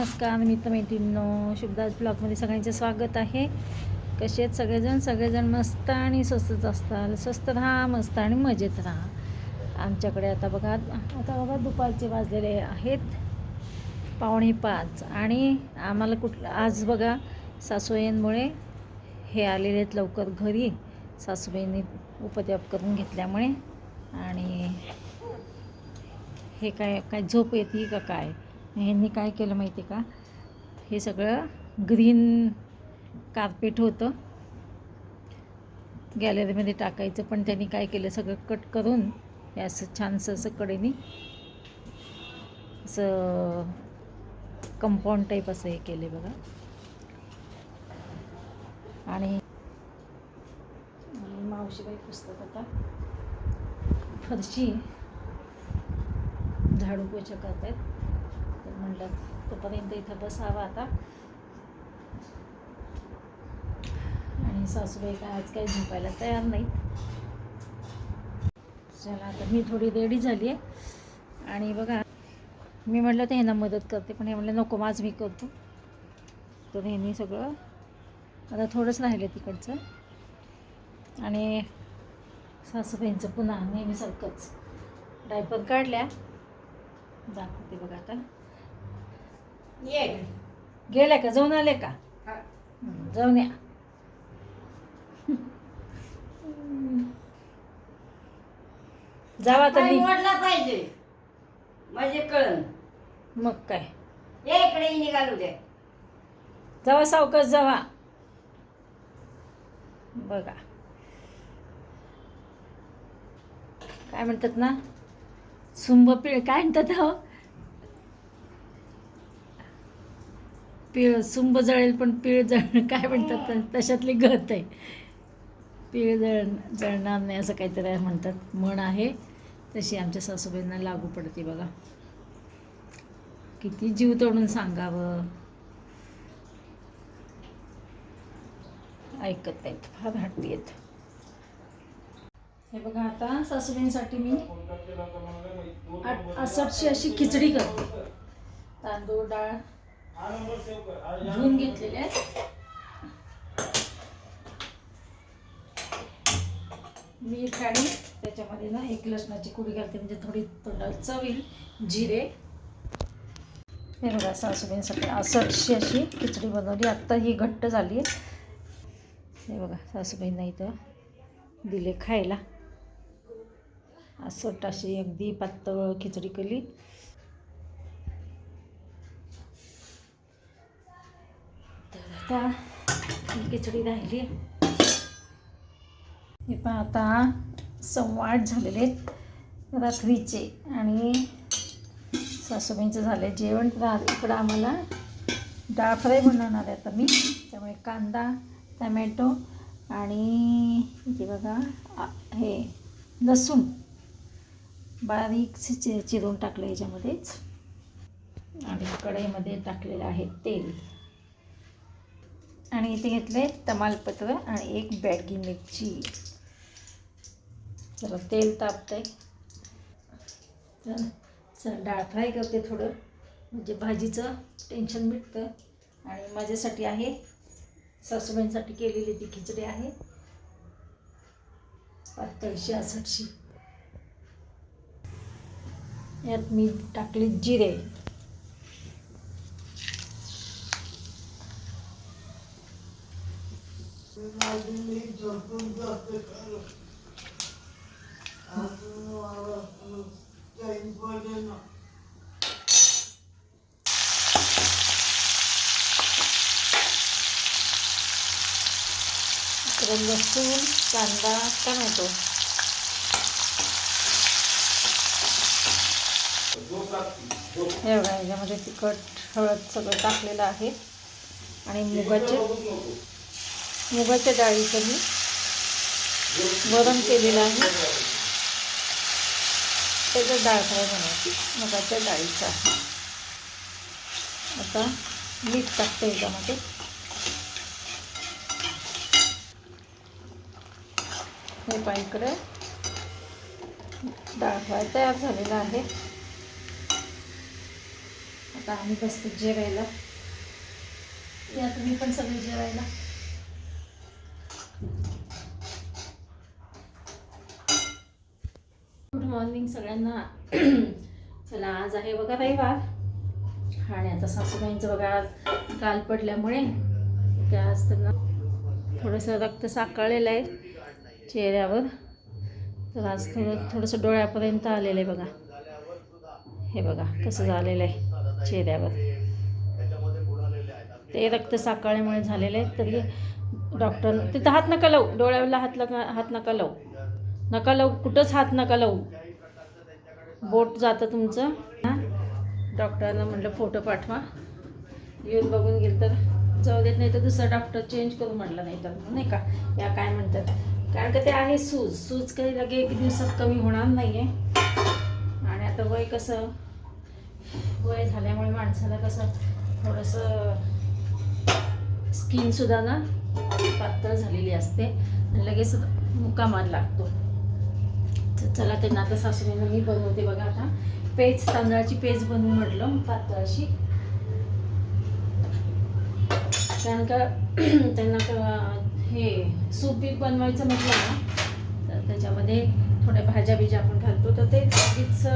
नमस्कार मित्र मैत्रिणींनो शुभदास ब्लॉगमध्ये सगळ्यांचे स्वागत आहे. कसे आहेत सगळेजण? सगळेजण मस्त आणि स्वस्तच असतात. स्वस्त राहा मस्त आणि मजेत राहा. आमच्याकडे आता बघा आता बघा दुपारचे वाजलेले आहेत. पावणे पाच आणि आम्हाला कुठलं आज बघा सासूबाईंमुळे हे आलेले आहेत लवकर घरी. सासूबाईंनी उपद्याप करून घेतल्यामुळे आणि हे काय काय झोप येते का काय? ह्यांनी काय केलं माहिती आहे का? हे सगळं ग्रीन कार्पेट होतं. गॅलरीमध्ये टाकायचं पण त्यांनी काय केलं? सगळं कट करून हे असं छानसं असं कडेनी असं कंपाऊंड टाईप असं हे केले बघा. आणि मावशी मावशीबाई पुस्तक आता फरशी झाडू पोछा करत म्हणलं तोपर्यंत इथं बसावं आता. आणि सासूबाई काय आज काही झोपायला तयार नाहीत. चला आता मी थोडी रेडी झाली आहे. आणि बघा मी म्हटलं तर ह्यांना मदत करते पण हे म्हणलं नको माझ मी करतो. तर ह्यांनी सगळं आता थोडंच राहिलं तिकडचं. आणि सासूबाईंचं पुन्हा नेहमीसारखंच. डायपर काढल्या. दाखवते बघा आता. ये गेल्या का? जाऊन आले का? जाऊन या. जावा तरी मोडला पाहिजे? म्हणजे कळण मग काय? ये इकडे निघालू दे. जावा सावकाश जावा. बघा. काय म्हणतात ना? सुंब पिळ काय म्हणतात हो पिळ सुंब जळेल पण पिळ जळ काय म्हणतात तशातली गत आहे. पिळ जळ जळणार नाही असं काहीतरी म्हणतात. म्हण आहे. तशी आमच्या सासूबाईंना लागू पडते बघा. किती जीव तोडून सांगावं. ऐकत नाहीत फार हट्टी आहेत. हे बघा आता सासूबाईंसाठी मी आठ- आसटची अशी खिचडी करते. तांदूळ डाळ धुवून घेतलेले आहेत. मीठ आणि त्याच्यामध्ये ना एक लसणाची कुडी घालते म्हणजे थोडी तोंडाला चव येईल. जिरे. हे बघा सासूबाईंसाठी असटशी अशी खिचडी बनवली. आत्ता ही घट्ट झाली आहे. हे बघा सासूबाईंना इथं दिले खायला. असट अशी अगदी पातळ खिचडी केली तर आता ही खिचडी राहिली. हे पण आता संवाद झालेले रात्रीचे आणि सासूबाईंचं झालं आहे जेवण. तर इकडं आम्हाला डाळ फ्राय बनवणार आहे आता मी. त्यामुळे कांदा टमॅटो आणि इथे बघा हे लसूण बारीक चि चिरून टाकलं याच्यामध्येच. आणि कढईमध्ये टाकलेलं आहे तेल. आणि इथे घेतले तमालपत्र आणि एक बॅगी मिरची. चला तेल तापतंय. तर चल डाळ फ्राय करते थोडं. म्हणजे भाजीचं टेन्शन मिटतं. आणि माझ्यासाठी आहे सासूबाईंसाठी केलेली ती खिचडी आहे. पातळशी असटशी यात मी टाकले जिरे. लसूण कांदा टमॅटो. हे बघा याच्यामध्ये तिखट हळद सगळं टाकलेलं आहे. आणि मुगाचे मुगाच्या डाळीचं मी वरण केलेलं आहे. त्याचं डाळ फ्राय बनवायची? मुगाच्या डाळीचं आहे. आता मीठ टाकते याच्यामध्ये. हे पाईकडे डाळ फ्राय तयार झालेला आहे. आता आम्ही बसतो जेवायला. या तुम्ही पण सगळे जेवायला. मॉर्निंग सगळ्यांना. चला आज आहे बघा रविवार. आणि आता सासूबाईंचं बघा आज काल पडल्यामुळे. त्या आज त्यांना थोडंसं रक्त साकाळलेलं आहे चेहऱ्यावर. तर आज थोडं थोडंसं डोळ्यापर्यंत आलेलं आहे बघा. हे बघा कसं झालेलं आहे चेहऱ्यावर. ते रक्त साकाळल्यामुळे झालेलं आहे. तरी डॉक्टर तिथं हात नका लावू. डोळ्याला हात लगा हात नका लावू. नका लावू. कुठंच हात नका लावू. बोट जातं तुमचं. डॉक्टरला म्हटलं फोटो पाठवा. येऊन बघून गेलं तर जाऊ देत नाही तर दुसरा डॉक्टर चेंज करू म्हटलं नाही तर नाही का? या काय म्हणतात. कारण का ते आहे सूज. सूज काही लगे एक दिवसात कमी होणार नाही आहे आणि आता वय कसं? वय झाल्यामुळे माणसाला कसं थोडंसं स्किनसुद्धा ना पातळ झालेली असते. आणि लगेच मुकामार लागतो. चला त्यांना आता सासूबाईंना मी बनवते बघा आता. पेज तांदळाची पेज बनवून म्हटलं पातळाशी. कारण का त्यांना हे सूप बीप बनवायचं म्हटलं ना तर त्याच्यामध्ये थोड्या भाज्या बिज्या आपण घालतो. तर ते लगेच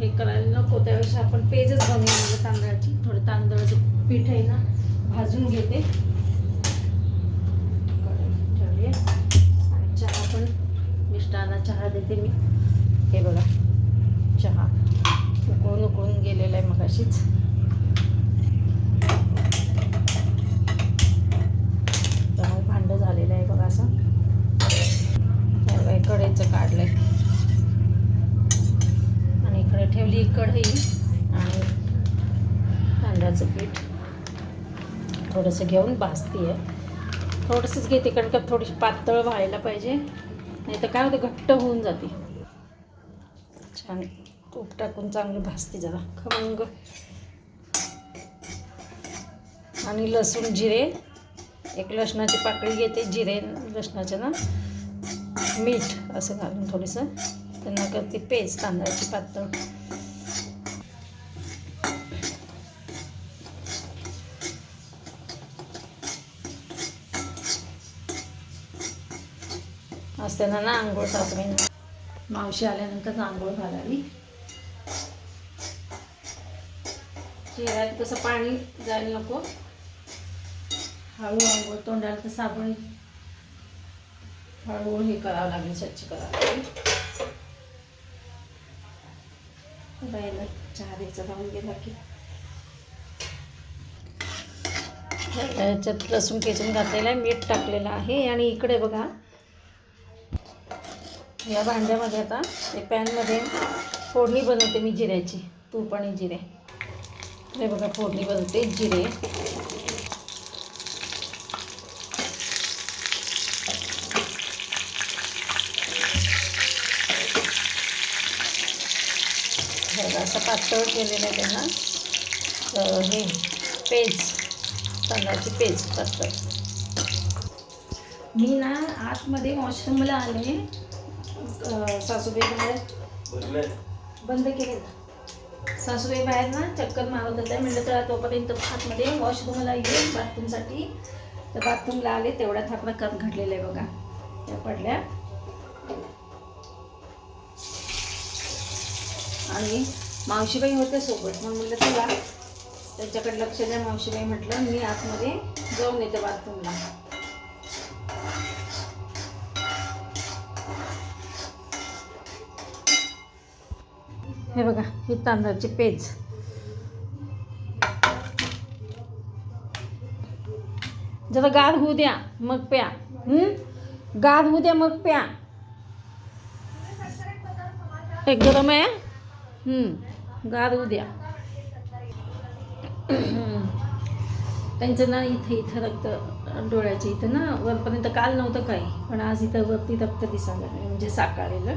हे करायला नको त्यापेक्षा आपण पेजच बनवून तांदळाची. थोडं तांदळाचं पीठ आहे ना भाजून घेते कढई ठेवली आहे. आणि चहा पण मिष्टांना चहा देते मी. हे बघा चहा. उकळून उकळून गेलेला आहे मगाशीच. त्यामुळे भांडं झालेलं आहे बघा असं. हे बघा, हे कढईचं काढलंय. आणि इकडे ठेवली कढई आणि तांदळाचं पीठ. थोडंसं घेऊन भाजते आहे थोडंसंच घेते कारण का थोडीशी पातळ व्हायला पाहिजे. नाही तर काय होतं घट्ट होऊन जाते. छान तूप टाकून चांगली भाजते जरा खमंग. आणि लसूण जिरे. एक लसणाची पाकळी घेते जिरे लसणाचे ना. मीठ असं घालून थोडंसं. त्यांना करते पेज तांदळाची पातळ. आज त्यांना ना आंघोळ सासूबाईंना मावशी आल्यानंतर आंघोळ घालावी. चेहऱ्यात कसं पाणी जायला नको. हळू आंघोळ तोंडाला तर साबण. हळूहळू हे करावं लागेल स्वच्छ करावं लागेल. चहा द्यायचा लावून गेला की. याच्यात लसूण केचून घातलेला आहे मीठ टाकलेलं आहे. आणि इकडे बघा या भांड्यामध्ये आता ते पॅनमध्ये फोडणी बनवते मी जिऱ्याची. तूप आणि जिरे. हे बघा फोडणी बनवते जिरे. असं पातळ केलेलं आहे त्यांना. हे पेज तांदळाची पेज पातळ. मी ना आतमध्ये वॉशरूमला आले. सासूबाई बाहेर बंद केले सासूबाई बाहेर ना चक्कर मारत होत्या. म्हटलं तर तोपर्यंत आतमध्ये वॉशरूमला येईल बाथरूमसाठी तर बाथरूमला आले तेवढ्यात हा प्रकार घडलेला आहे बघा. त्या पडल्या. आणि मावशीबाई होते सोबत. मग म्हणलं चला. त्यांच्याकडे लक्ष द्या मावशीबाई म्हटलं मी आतमध्ये जाऊन येते बाथरूमला हे बघा हे तांदळाचे पेज. जरा गार होऊ द्या मग प्या. गार होऊ द्या मग प्या. एक गरम आहे गार होऊ द्या. त्यांचं ना इथे इथं रक्त डोळ्याच्या इथं ना वरपर्यंत काल नव्हतं काही पण आज इथं वरती रक्त दिसायला म्हणजे साकाळलेलं.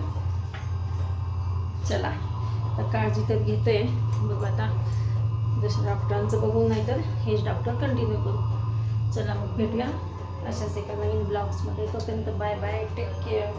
चला. तर काळजी तर घेते. बघू आता जसं डॉक्टरांचं बघून नाही तर हेच डॉक्टर कंटिन्यू करू. चला मग भेटूया. अशाच एका नवीन ब्लॉग्समध्ये तोपर्यंत बाय बाय टेक केअर